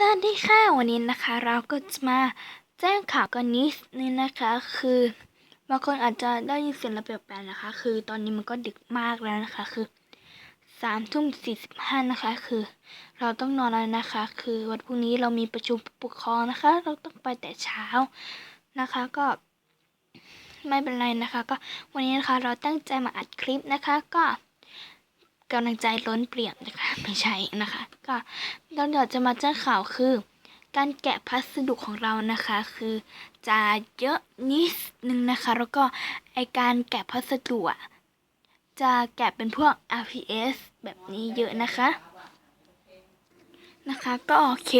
สวัสดีค่ะวันนี้นะคะ เราก็จะมาแจ้งข่าวกันนิดนึงนะคะ คือบางคนอาจจะได้ยินเสียงระเบียบแปลนนะคะ คือตอนนี้มันก็ดึกมากแล้วนะคะ คือสามทุ่มสี่สิบห้านะคะ คือ เราต้องนอนแล้วนะคะ คือวันพรุ่งนี้เรามีประชุมผู้ปกครองนะคะ เราต้องไปแต่เช้านะคะ ก็ ไม่เป็นไรนะคะ ก็วันนี้นะคะเราตั้งใจมาอัดคลิปนะคะ ก็ กำลังใจล้นเปลี่ยมนะคะไม่ใช่นะคะก็เราเดี๋ยวจะมาแจ้งข่าวคือ การแกะพัสดุของเรานะคะ คือจะเยอะนิดนึงนะคะ แล้วก็ไอการแกะพัสดุอะจะแกะเป็นพวก RPS แบบนี้เยอะนะคะนะคะก็โอเค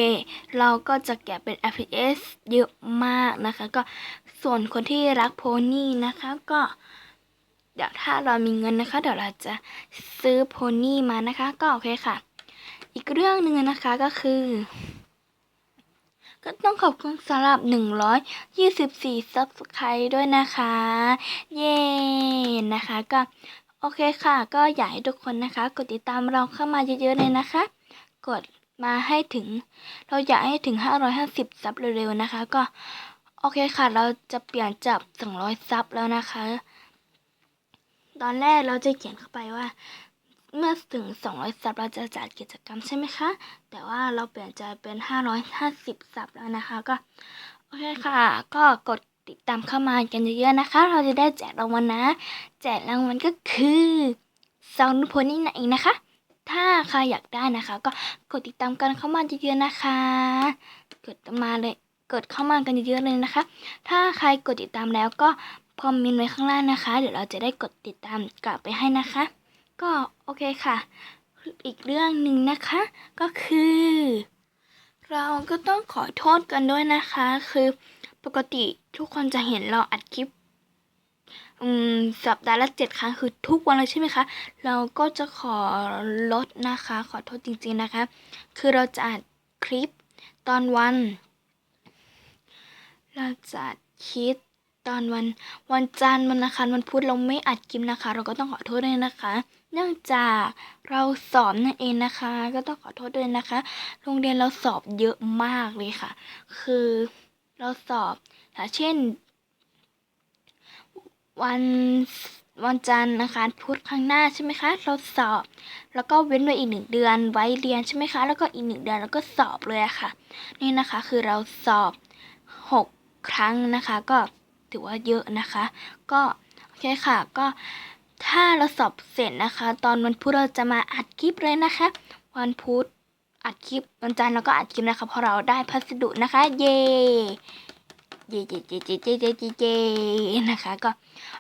เราก็จะแกะเป็น RPS เยอะมากนะคะ ก็ส่วนคนที่รักโพนี่นะคะก็ เดี๋ยวถ้าเรามีเงินนะคะ เดี๋ยวเราจะซื้อโพนี่มานะคะ ก็โอเคค่ะ อีกเรื่องหนึ่งนะคะก็คือ ก็ต้องขอบคุณสำหรับ 124 subscribe ด้วยนะคะ เย้นะคะก็โอเคค่ะ ก็อยากให้ทุกคนนะคะ กดติดตามเราเข้ามาเยอะๆเลยนะคะ กดมาให้ถึง เราอยากให้ถึง 550 ซับเร็วๆนะคะ ก็โอเคค่ะ เราจะเปลี่ยนจาก200 ซับแล้วนะคะ ตอนแรกเราจะเขียนเข้าไปว่า เมื่อถึง 200 ซับเราจะจัดกิจกรรมใช่ไหมคะ แต่ว่าเราเปลี่ยนใจเป็น 550 ซับแล้วนะคะ ก็โอเคค่ะ ก็กดติดตามเข้ามากันเยอะๆนะคะ เราจะได้แจกรางวัลนะ แจกรางวัลก็คือซาวนุพนี่นั่นเองนะคะ ถ้าใครอยากได้นะคะ ก็กดติดตามกันเข้ามาเยอะๆนะคะ กดมาเลย กดเข้ามากันเยอะๆเลยนะคะ ถ้าใครกดติดตามแล้วก็คอมเมนต์ไว้ข้างล่างนะคะ เดี๋ยวเราจะได้กดติดตามกลับไปให้นะคะ ก็โอเคค่ะ อีกเรื่องหนึ่งนะคะ ก็คือ เราก็ต้องขอโทษกันด้วยนะคะ คือปกติทุกคนจะเห็นเราอัดคลิปสัปดาห์ละเจ็ดครั้งคือทุกวันเลยใช่ไหมคะ เราก็จะขอลดนะคะ ขอโทษจริงๆนะคะ คือเราจะอัดคลิปตอนวัน เราจะอัดคลิปตอนวันวันจันทร์วันอังคารวันพุธเราไม่อัดคลิปนะคะ เราก็ต้องขอโทษด้วยนะคะ เนื่องจากเราสอบนั่นเองนะคะ ก็ต้องขอโทษด้วยนะคะ โรงเรียนเราสอบเยอะมากเลยค่ะ คือเราสอบค่ะเช่น วันวันจันทร์นะคะพุธข้างหน้าใช่ไหมคะ เราสอบ แล้วก็เว้นไว้อีกหนึ่งเดือนไว้เรียนใช่ไหมคะ แล้วก็อีกหนึ่งเดือนแล้วก็สอบเลยะค่ะ นี่นะคะคือเราสอบหก ครั้งนะคะ ก็ถือว่าเยอะนะคะ ก็โอเคค่ะ ก็ถ้าเราสอบเสร็จนะคะ ตอนวันพุธเราจะมาอัดคลิปเลยนะคะ วันพุธอัดคลิปวันจันทร์เราก็อัดคลิปนะคะเพราะเราได้พัสดุนะคะ เย่เย่เย่เย่เย่เย่เย่เย่เย่นะคะ ก็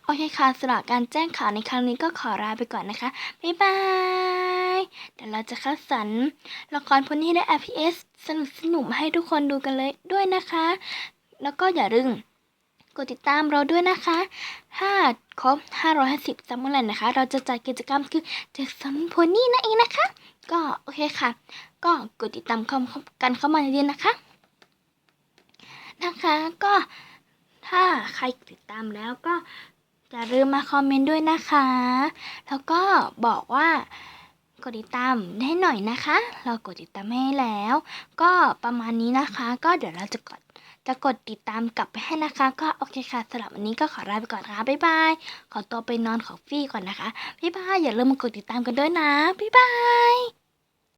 โอเคค่ะสำหรับการแจ้งข่าวในครั้งนี้ก็ขอลาไปก่อนนะคะ บ๊ายบายเดี๋ยวเราจะคัดสรรละครพวกนี้ได้ RPS สนุกสนุกๆมให้ทุกคนดูกันเลยด้วยนะคะ แล้วก็อย่าลืมกดติดตามเราด้วยนะคะ ถ้าครบ 550ซัมเมอร์แลนด์นะคะ เราจะจัดกิจกรรมคือแจกซัมโพนี่นั่นเองนะคะ ก็โอเคค่ะ ก็กดติดตามเข้ากันเข้ามาเยอะๆนะคะ นะคะ ก็ถ้าใครติดตามแล้วก็อย่าลืมมาคอมเมนต์ด้วยนะคะ แล้วก็บอกว่ากดติดตามให้หน่อยนะคะ เรากดติดตามให้แล้ว ก็ประมาณนี้นะคะ ก็เดี๋ยวเราจะกด จะกดติดตามกลับไปให้นะคะ ก็โอเคค่ะสำหรับวันนี้ก็ขอลาไปก่อนนะคะบ๊ายบายขอตัวไปนอนขอฟรี่ก่อนนะคะบ๊ายบายอย่าลืมมากดติดตามกันด้วยนะบ๊ายบาย